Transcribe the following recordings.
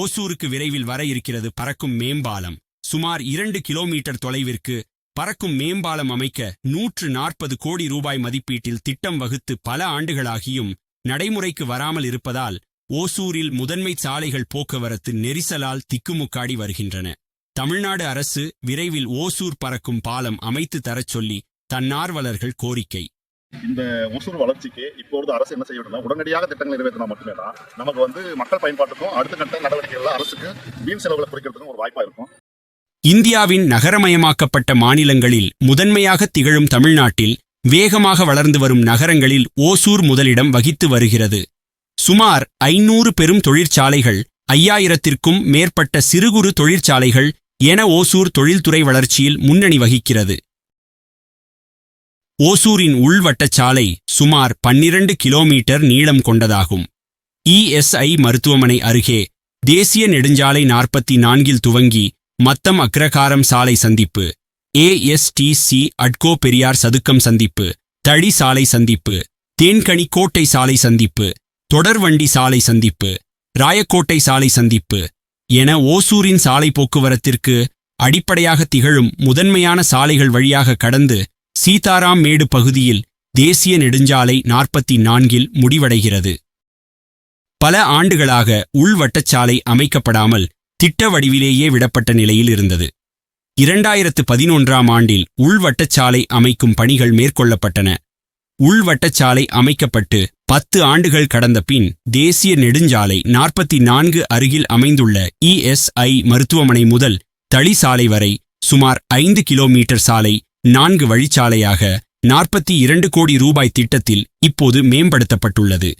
ஓசூருக்கு விரைவில் வர இருக்கிறது பறக்கும் மேம்பாலம். சுமார் இரண்டு கிலோமீட்டர் தொலைவிற்கு பறக்கும் மேம்பாலம் அமைக்க நூற்று நாற்பது கோடி ரூபாய் மதிப்பீட்டில் திட்டம் வகுத்து பல ஆண்டுகளாகியும் நடைமுறைக்கு வராமல் இருப்பதால் ஓசூரில் முதன்மை சாலைகள் போக்குவரத்து நெரிசலால் திக்குமுக்காடி வருகின்றன. தமிழ்நாடு அரசு விரைவில் ஓசூர் பறக்கும் பாலம் அமைத்து தரச் சொல்லி தன்னார்வலர்கள் கோரிக்கை. இந்த ஒசூர் வளர்ச்சிக்கு இப்பொழுது அரசு என்ன செய்ய வேண்டும்னா உடனடியாக திட்டங்கள் நிறைவேற்றினா மட்டுமே தான் நமக்கு வந்து மக்கள் பயன்பாட்டுக்கும் அடுத்த கட்ட நடவடிக்கைகள் அரசுக்கு வீண் செலவுகளை குறைக்கிறதுக்கும் ஒரு வாய்ப்பா இருக்கும். இந்தியாவின் நகரமயமாக்கப்பட்ட மாநிலங்களில் முதன்மையாக திகழும் தமிழ்நாட்டில் வேகமாக வளர்ந்து வரும் நகரங்களில் ஓசூர் முதலிடம் வகித்து வருகிறது. சுமார் ஐநூறு பெரும் தொழிற்சாலைகள் ஐயாயிரத்திற்கும் மேற்பட்ட சிறு குறு தொழிற்சாலைகள் என ஓசூர் தொழில்துறை வளர்ச்சியில் முன்னணி வகிக்கிறது. ஓசூரின் உள்வட்டச்சாலை சுமார் பன்னிரண்டு கிலோமீட்டர் நீளம் கொண்டதாகும். இஎஸ்ஐ மருத்துவமனை அருகே தேசிய நெடுஞ்சாலை நாற்பத்தி நான்கில் துவங்கி மத்தம் அக்ரகாரம் சாலை சந்திப்பு ஏஎஸ்டிசி அட்கோ பெரியார் சதுக்கம் சந்திப்பு தளி சாலை சந்திப்பு தேன்கனி கோட்டை சாலை சந்திப்பு தொடர்வண்டி சாலை சந்திப்பு ராயக்கோட்டை சாலை சந்திப்பு என ஓசூரின் சாலை போக்குவரத்திற்கு அடிப்படையாக திகழும் முதன்மையான சாலைகள் வழியாக கடந்து சீதாராம் மேடு பகுதியில் தேசிய நெடுஞ்சாலை நாற்பத்தி நான்கில் முடிவடைகிறது. பல ஆண்டுகளாக உள்வட்டச்சாலை அமைக்கப்படாமல் திட்ட வடிவிலேயே விடப்பட்ட நிலையில் இருந்தது. இரண்டாயிரத்து பதினொன்றாம் ஆண்டில் உள்வட்டச்சாலை அமைக்கும் பணிகள் மேற்கொள்ளப்பட்டன. உள்வட்டச்சாலை அமைக்கப்பட்டு பத்து ஆண்டுகள் கடந்த பின் தேசிய நெடுஞ்சாலை நாற்பத்தி நான்கு அருகில் அமைந்துள்ள இஎஸ்ஐ மருத்துவமனை முதல் தளி சாலை வரை சுமார் ஐந்து கிலோமீட்டர் சாலை நான்கு வழிச்சாலையாக நாற்பத்தி இரண்டு கோடி ரூபாய் திட்டத்தில் இப்போது மேம்படுத்தப்பட்டுள்ளது.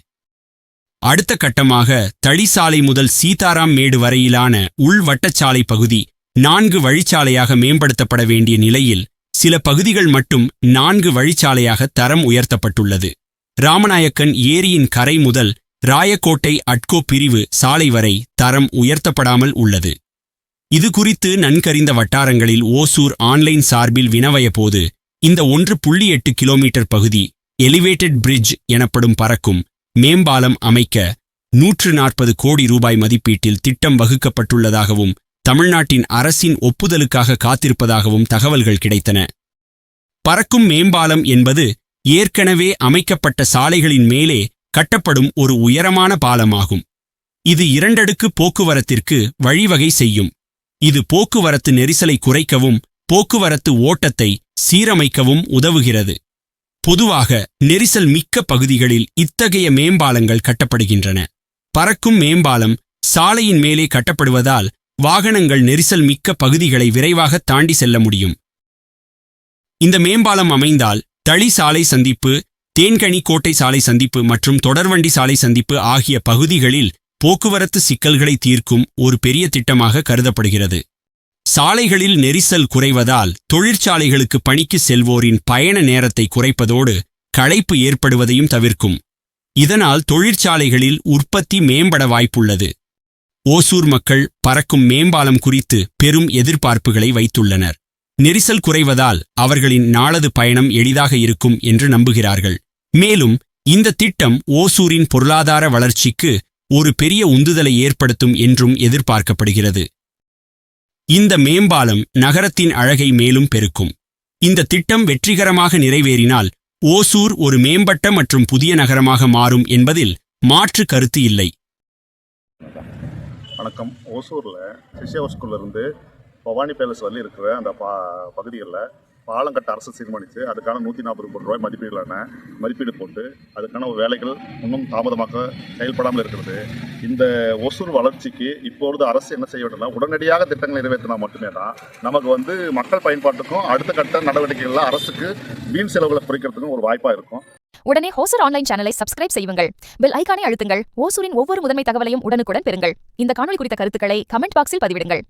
அடுத்த கட்டமாக தளிசாலை முதல் சீதாராம் மேடு வரையிலான உள்வட்டச்சாலை பகுதி நான்கு வழிச்சாலையாக மேம்படுத்தப்பட வேண்டிய நிலையில் சில பகுதிகள் மட்டும் நான்கு வழிச்சாலையாக தரம் உயர்த்தப்பட்டுள்ளது. ராமநாயக்கன் ஏரியின் கரை முதல் ராயக்கோட்டை அட்கோ பிரிவு சாலை வரை தரம் உயர்த்தப்படாமல் உள்ளது. இது குறித்து நன்கறிந்த வட்டாரங்களில் ஓசூர் ஆன்லைன் சார்பில் வினவைய போது இந்த ஒன்று புள்ளி எட்டு கிலோமீட்டர் பகுதி எலிவேட்டட் பிரிட்ஜ் எனப்படும் பறக்கும் மேம்பாலம் அமைக்க நூற்று நாற்பது கோடி ரூபாய் மதிப்பீட்டில் திட்டம் வகுக்கப்பட்டுள்ளதாகவும் தமிழ்நாட்டின் அரசின் ஒப்புதலுக்காக காத்திருப்பதாகவும் தகவல்கள் கிடைத்தன. பறக்கும் மேம்பாலம் என்பது ஏற்கனவே அமைக்கப்பட்ட சாலைகளின் மேலே கட்டப்படும் ஒரு உயரமான பாலமாகும். இது இரண்டடுக்கு போக்குவரத்திற்கு வழிவகை செய்யும். இது போக்குவரத்து நெரிசலை குறைக்கவும் போக்குவரத்து ஓட்டத்தை சீரமைக்கவும் உதவுகிறது. பொதுவாக நெரிசல் மிக்க பகுதிகளில் இத்தகைய மேம்பாலங்கள் கட்டப்படுகின்றன. பறக்கும் மேம்பாலம் சாலையின் மேலே கட்டப்படுவதால் வாகனங்கள் நெரிசல் மிக்க பகுதிகளை விரைவாக தாண்டி செல்ல முடியும். இந்த மேம்பாலம் அமைந்தால் தளி சாலை சந்திப்பு தேன்கனி கோட்டை சாலை சந்திப்பு மற்றும் தொடர்வண்டி சாலை சந்திப்பு ஆகிய பகுதிகளில் போக்குவரத்து சிக்கல்களை தீர்க்கும் ஒரு பெரிய திட்டமாக கருதப்படுகிறது. சாலைகளில் நெரிசல் குறைவதால் தொழிற்சாலைகளுக்கு பணிக்கு செல்வோரின் பயண நேரத்தை குறைப்பதோடு களைப்பு ஏற்படுவதையும் தவிர்க்கும். இதனால் தொழிற்சாலைகளில் உற்பத்தி மேம்பட வாய்ப்புள்ளது. ஓசூர் மக்கள் பறக்கும் மேம்பாலம் குறித்து பெரும் எதிர்பார்ப்புகளை வைத்துள்ளனர். நெரிசல் குறைவதால் அவர்களின் நாளது பயணம் எளிதாக இருக்கும் என்று நம்புகிறார்கள். மேலும் இந்த திட்டம் ஓசூரின் பொருளாதார வளர்ச்சிக்கு ஒரு பெரிய உந்துதலை ஏற்படுத்தும் என்றும் எதிர்பார்க்கப்படுகிறது. இந்த மேம்பாலம் நகரத்தின் அழகை மேலும் பெருக்கும். இந்த திட்டம் வெற்றிகரமாக நிறைவேறினால் ஓசூர் ஒரு மேம்பட்ட மற்றும் புதிய நகரமாக மாறும் என்பதில் மாற்று கருத்து இல்லை. வணக்கம். ஓசூரில் இருந்து பவானி பேலஸ் வரல இருக்கிற அந்த பா பகுதிகளில் பாலம் கட்ட அரசு தீர்மானித்து அதுக்கான நூற்றி நாற்பது கோடி ரூபாய் மதிப்பீடுகளான மதிப்பீடு போட்டு அதுக்கான வேலைகள் இன்னும் தாமதமாக செயல்படாமல் இருக்கிறது. இந்த ஒசூர் வளர்ச்சிக்கு இப்பொழுது அரசு என்ன செய்ய வேண்டும்னா உடனடியாக திட்டங்கள் நிறைவேற்றினா மட்டுமே தான் நமக்கு வந்து மக்கள் பயன்பாட்டுக்கும் அடுத்த கட்ட நடவடிக்கைகளில் அரசுக்கு வீண் செலவுகளை குறைக்கிறதுக்கும் ஒரு வாய்ப்பாக இருக்கும். உடனே ஹோசர் ஆன்லைன் சேனலை சப்ஸ்கிரைப் செய்யுங்கள். பெல் ஐக்கானை அழுத்துங்கள். ஓசூரின் ஒவ்வொரு முதன்மை தகவலையும் உடனுக்குடன் பெறுங்கள். இந்த காணொலி குறித்த கருத்துக்களை கமெண்ட் பாக்ஸில் பதிவிடுங்கள்.